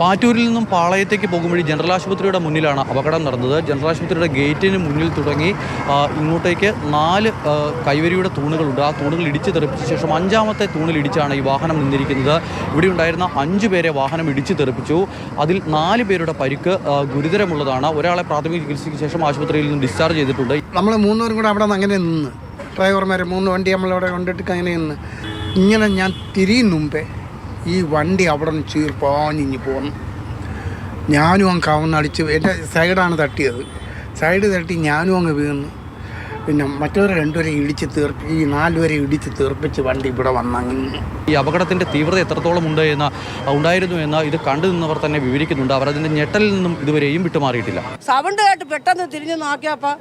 പാറ്റൂരിൽ നിന്നും പാളയത്തേക്ക് പോകും ജനറൽ ആശുപത്രിയുടെ മുന്നിലാണ് അപകടം നടന്നത്. ജനറൽ ആശുപത്രിയുടെ ഗേറ്റിന് മുന്നിൽ തുടങ്ങി ഇങ്ങോട്ടേക്ക് നാല് കൈവരിയുടെ തൂണുകളുണ്ട്. ആ തൂണുകൾ ഇടിച്ച് തെറിപ്പിച്ച ശേഷം അഞ്ചാമത്തെ തൂണിൽ ഇടിച്ചാണ് ഈ വാഹനം നിന്നിരിക്കുന്നത്. ഇവിടെ ഉണ്ടായിരുന്ന അഞ്ച് പേരെ വാഹനം ഇടിച്ച് തെറിപ്പിച്ചു. അതിൽ നാല് പേരുടെ പരിക്ക് ഗുരുതരമുള്ളതാണ്. ഒരാളെ പ്രാഥമിക ചികിത്സയ്ക്ക് ശേഷം ആശുപത്രിയിൽ നിന്ന് ഡിസ്ചാർജ് ചെയ്തിട്ടുണ്ട്. നമ്മൾ മൂന്നുപേരും കൂടെ അവിടെ അങ്ങനെ നിന്ന്. ഡ്രൈവർമാർ മൂന്ന് വണ്ടി നമ്മളവിടെ കൊണ്ടിട്ട് അങ്ങനെ നിന്ന്. ഇങ്ങനെ ഞാൻ തിരിയും മുമ്പേ ഈ വണ്ടി അവിടെ നിന്ന് ചീർപ്പാഞ്ഞിഞ്ഞ് പോകണം ഞാനും അങ്ങ് കവന്നടിച്ച് എന്റെ സൈഡാണ് തട്ടിയത്. സൈഡ് തട്ടി ഞാനും അങ്ങ് വീണ്. പിന്നെ മറ്റവരെ രണ്ടുപേരെ ഇടിച്ച് തീർപ്പ് ഈ നാലുപേരെ ഇടിച്ച് തീർപ്പിച്ച് വണ്ടി ഇവിടെ വന്നങ്ങ്. ഈ അപകടത്തിന്റെ തീവ്രത എത്രത്തോളം ഉണ്ട് എന്ന് ഉണ്ടായിരുന്നു എന്ന് ഇത് കണ്ടു നിന്നവർ തന്നെ വിവരിക്കുന്നുണ്ട്. അവർ അതിന്റെ ഞെട്ടലിൽ നിന്നും ഇതുവരെയും വിട്ടുമാറിയിട്ടില്ല. സൗണ്ട് കേട്ട് പെട്ടെന്ന് തിരിഞ്ഞു നോക്കിയപ്പോൾ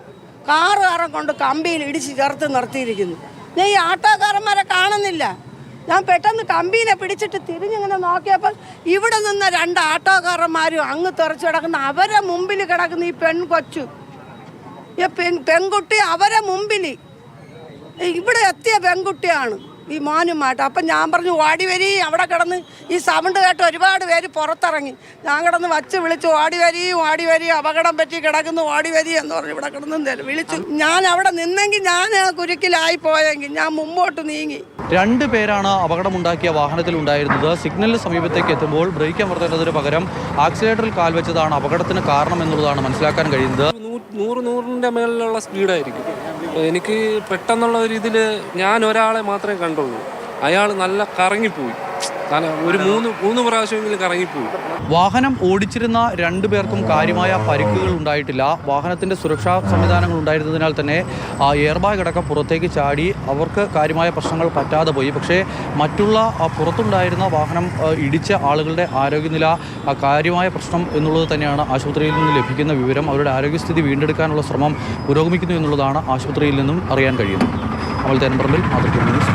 കാറുകാരൻ കൊണ്ട് കമ്പിയിൽ ഇടിച്ച് ചേർത്ത് നിർത്തിയിരിക്കുന്നു. ഞാൻ ഈ ആട്ടോക്കാരന്മാരെ കാണുന്നില്ല. ഞാൻ പെട്ടെന്ന് കമ്പീനെ പിടിച്ചിട്ട് തിരിഞ്ഞിങ്ങനെ നോക്കിയപ്പോൾ ഇവിടെ നിന്ന് രണ്ട് ആട്ടോക്കാരന്മാരും അങ്ങ് തെറിച്ച് കിടക്കുന്ന. അവരെ മുമ്പിൽ കിടക്കുന്ന ഈ പെൺകൊച്ചു ഈ പെൺ പെൺകുട്ടി അവരെ മുമ്പിൽ. ഇവിടെ എത്തിയ പെൺകുട്ടിയാണ്. ഈ മോനുമായിട്ട്. അപ്പം ഞാൻ പറഞ്ഞു ഓടി വരി അവിടെ കിടന്ന്. ഈ സൗണ്ട് കേട്ട് ഒരുപാട് പേര് പുറത്തിറങ്ങി. ഞാൻ കിടന്ന് വച്ച് വിളിച്ചു ഓടി വരി ഓടി വരി അപകടം പറ്റി കിടക്കുന്നു ഓടി വരി എന്ന് പറഞ്ഞു. ഇവിടെ കിടന്ന് വിളിച്ചു. ഞാൻ അവിടെ നിന്നെങ്കിൽ ഞാൻ കുരുക്കിലായി പോയെങ്കിൽ ഞാൻ മുമ്പോട്ട് നീങ്ങി. രണ്ട് പേരാണ് അപകടമുണ്ടാക്കിയ വാഹനത്തിൽ ഉണ്ടായിരുന്നത്. സിഗ്നലിന് സമീപത്തേക്ക് എത്തുമ്പോൾ ബ്രേക്ക് അമർത്തേണ്ടതിന് പകരം ആക്സിലേറ്ററിൽ കാൽവെച്ചതാണ് അപകടത്തിന് കാരണം എന്നുള്ളതാണ് മനസ്സിലാക്കാൻ കഴിയുന്നത്. നൂറ് നൂറിന്റെ മേളിലുള്ള സ്പീഡായിരിക്കും. എനിക്ക് പെട്ടെന്നുള്ള ഒരു ഇതിൽ ഞാൻ ഒരാളെ മാത്രമേ കണ്ടുള്ളൂ. അയാൾ നല്ല കറങ്ങിപ്പോയി. ഒരു മൂന്ന് മൂന്ന് പ്രാവശ്യമെങ്കിലും കറങ്ങിപ്പോയി. വാഹനം ഓടിച്ചിരുന്ന രണ്ടു പേർക്കും കാര്യമായ പരിക്കുകൾ ഉണ്ടായിട്ടില്ല. വാഹനത്തിന്റെ സുരക്ഷാ സംവിധാനങ്ങൾ ഉണ്ടായിരുന്നതിനാൽ തന്നെ ആ എയർ ബാഗ് അടക്കം പുറത്തേക്ക് ചാടി അവർക്ക് കാര്യമായ പ്രശ്നങ്ങൾ പറ്റാതെ പോയി. പക്ഷേ മറ്റുള്ള പുറത്തുണ്ടായിരുന്ന വാഹനം ഇടിച്ച ആളുകളുടെ ആരോഗ്യനില കാര്യമായ പ്രശ്നം എന്നുള്ളത് തന്നെയാണ് ആശുപത്രിയിൽ നിന്ന് ലഭിക്കുന്ന വിവരം. അവരുടെ ആരോഗ്യസ്ഥിതി വീണ്ടെടുക്കാനുള്ള ശ്രമം പുരോഗമിക്കുന്നു എന്നുള്ളതാണ് ആശുപത്രിയിൽ നിന്നും അറിയാൻ കഴിയുന്നത്. അമൽ തേനമ്പറമ്പിൽ മാതൃഭൂമി ന്യൂസ്